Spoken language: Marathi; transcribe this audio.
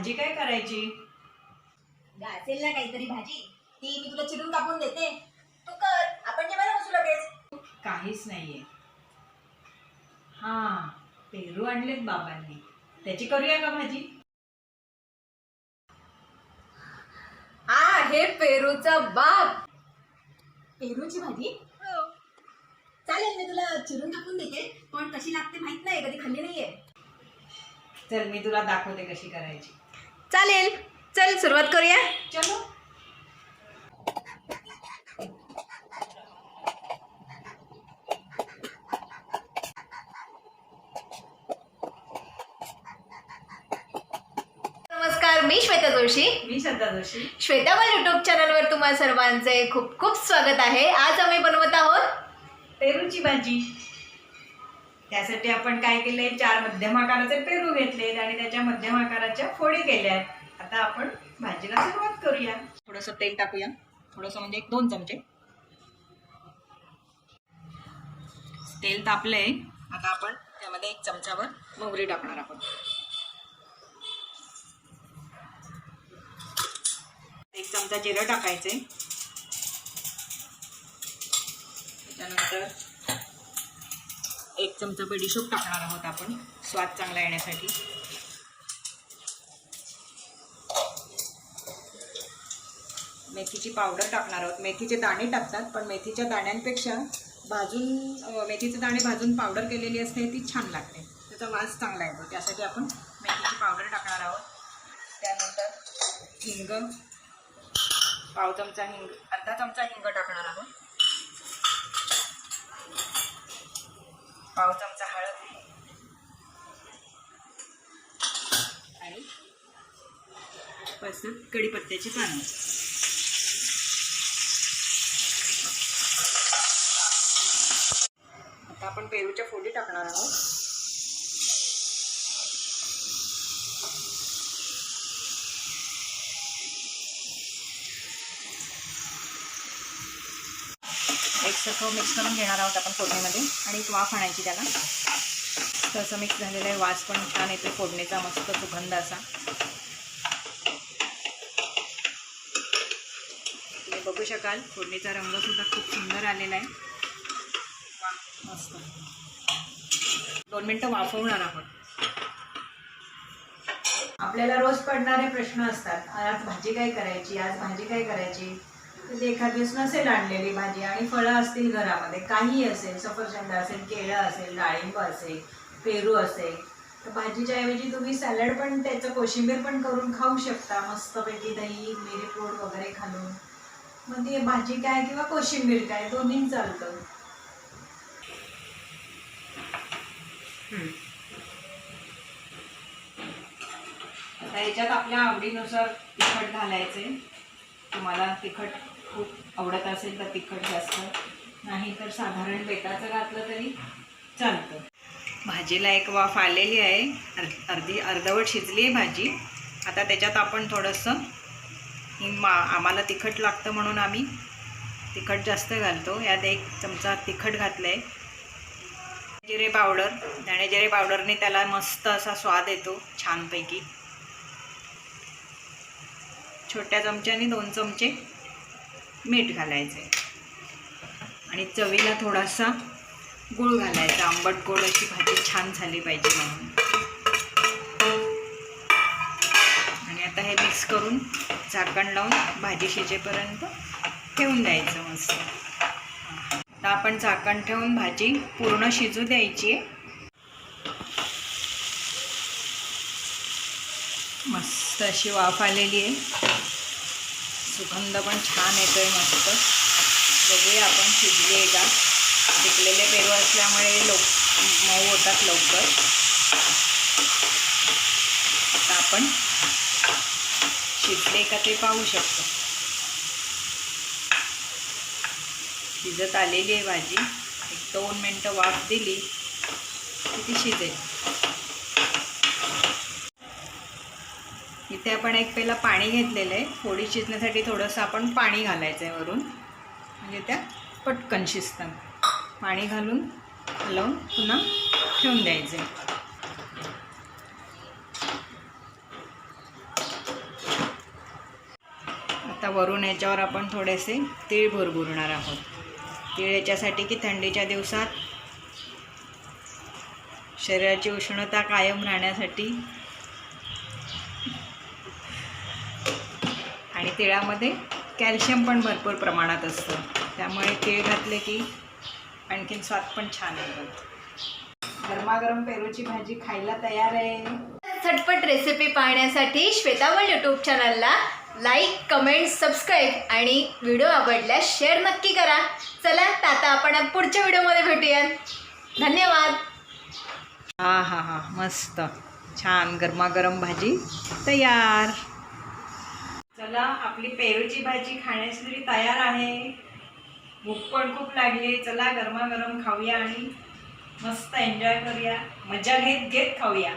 भाजी काय करायची? असेल ना काहीतरी भाजी. ती मी तुला चिरून कापून देते. तू कर. आपण जेवायला बसू लगेच. काहीच नाहीये. हा पेरू आणलेत बाबांनी. त्याची करूया का भाजी? हा हे पेरूचा बाप पेरूची भाजी? चालेल मी तुला चिरून कापून देते. पण कशी लागते माहीत नाही कधी खाल्ली नाहीये. चल मी तुला दाखवते कशी करायची. चालेल. चल सुरुवात करूया. चलो. नमस्कार मी श्वेता जोशी. मी श्रद्धा जोशी. श्वेताबल युट्यूब चॅनलवर तुम्हा सर्वांचे खूप खूप स्वागत आहे. आज आम्ही बनवत आहोत पेरूची भाजी. त्यासाठी आपण काय केलंय? चार मध्यम आकाराचे पेरू त्याच्या मध्यम आकाराच्या फोडी केल्यात आता आपण भाजीला सुरुवात करूया. थोडंसं तेल टाकूया. थोडंसं म्हणजे एक दोन चमचे. तेल तापलंय. आता आपण त्यामध्ये एक चमचावर मोहरी टाकणार आहोत. एक चमचा जिरं टाकायचे त्यानंतर एक चमचा बडीशोप टाकणार आहोत आपण. स्वाद चांगला येण्यासाठी. मेथीची पावडर टाकणार आहोत. मेथीचे दाणे टाकतात पण मेथीच्या दाण्यांपेक्षा भाजून मेथीचे दाणे भाजून पावडर केलेली असते ती छान लागते. त्याचा वास चांगला येतो. त्यासाठी आपण मेथीची पावडर टाकणार आहोत. त्यानंतर हिंग पाव चमचा हिंग अर्धा चमचा हिंग टाकणार आहोत. पाव चमचा हळद आणि पसत कढीपत्त्याची पानं. आपण पेरूच्या फोडी टाकणार आहोत. एक मिक्स करून घेणार आहोत आपण फोडणीमध्ये आणि एक वाफ आणायची त्याला. तसं मिक्स झालेलं आहे. वास पण छान येतो फोडणीचा मस्त सुगंध असा. बघू शकाल फोडणीचा रंग सुद्धा खूप सुंदर आलेला आहे. मस्त दोन मिनटं वाफवणार आहोत. आपल्याला रोज पडणारे प्रश्न असतात. आज भाजी काय करायची? आज भाजी काय करायची? तर एखाद दिवस नसेल आणलेली भाजी आणि फळं असतील घरामध्ये. काही असेल सफरचंद असेल केळं असेल डाळिंब असेल पेरू असेल. तर भाजीच्या ऐवजी तुम्ही सॅलड पण त्याचं कोशिंबीर पण करून खाऊ शकता. मस्तपैकी दही मिरी फ्रूट वगैरे घालून मग ती भाजी काय किंवा कोशिंबीर काय दोन्ही चालतं. आता याच्यात आपल्या आवडीनुसार तिखट घालायचे तुम्हाला तिखट खूप आवडत असेल तर तिखट जास्त. नाही तर साधारण बेटाचं घातलं तरी चालतं. भाजीला एक वाफ आलेली आहे. अर्ध अर्धी अर्धवट शिजली आहे भाजी. आता त्याच्यात आपण थोडंसं ही मा आम्हाला तिखट लागतं म्हणून आम्ही तिखट जास्त घालतो. यात एक चमचा तिखट घातलं आहे जिरे पावडर. धणे जिरे पावडरने त्याला मस्त असा स्वाद येतो छानपैकी. छोट्या चमच्याने दोन चमचे मीठ घालायचे आणि चवीला थोडासा गूळ घालायचा. आंबट गोड अशी भाजी छान झाली पाहिजे म्हणून. आणि आता हे मिक्स करून झाकण लावून भाजी शिजेपर्यंत ठेवून द्यायचं मस्त. आता आपण झाकण ठेवून भाजी पूर्ण शिजू द्यायची आहे. मस्त अशी वाफ आलेली आहे. सुगंध पण छान येतोय मस्त. बघूया आपण शिजली आहे का? पिकलेले पेरू असल्यामुळे लोक मऊ होतात लवकर. आता आपण शिजले का ते पाहू शकतो. शिजत आलेली आहे भाजी. एक दोन मिनटं वाफ दिली की ती शिजेल? इथे आपण एक पहिला पाणी घेतलेलं आहे. थोडी शिजण्यासाठी थोडंसं आपण पाणी घालायचं आहे वरून. म्हणजे त्या पटकन शिजतात पाणी घालून हलवून पुन्हा ठेवून द्यायचे आता वरून याच्यावर आपण थोडेसे तीळ भुरभुरणार आहोत. तीळ याच्यासाठी की थंडीच्या दिवसात शरीराची उष्णता कायम राहण्यासाठी आणि तिळामध्ये कॅल्शियम पण भरपूर प्रमाणात असतं. त्यामुळे तीळ घातले की आणखीन स्वाद पण छान येतो. गरमागरम पेरूची भाजी खायला तयार आहे. झटपट रेसिपी पाहण्यासाठी श्वेतावळ यूट्यूब चॅनलला लाईक कमेंट सबस्क्राईब आणि व्हिडिओ आवडल्यास शेअर नक्की करा. चला तर आता आपण पुढच्या व्हिडिओमध्ये भेटूया धन्यवाद. हा हा हा मस्त. छान गरमागरम भाजी तयार. चला आपली पेरूची भाजी खाण्यासाठी तयार आहे. भूक पण खूप लागली चला गरमागरम खाऊया आणि मस्त एन्जॉय करूया. मजा घेत घेत खाऊया.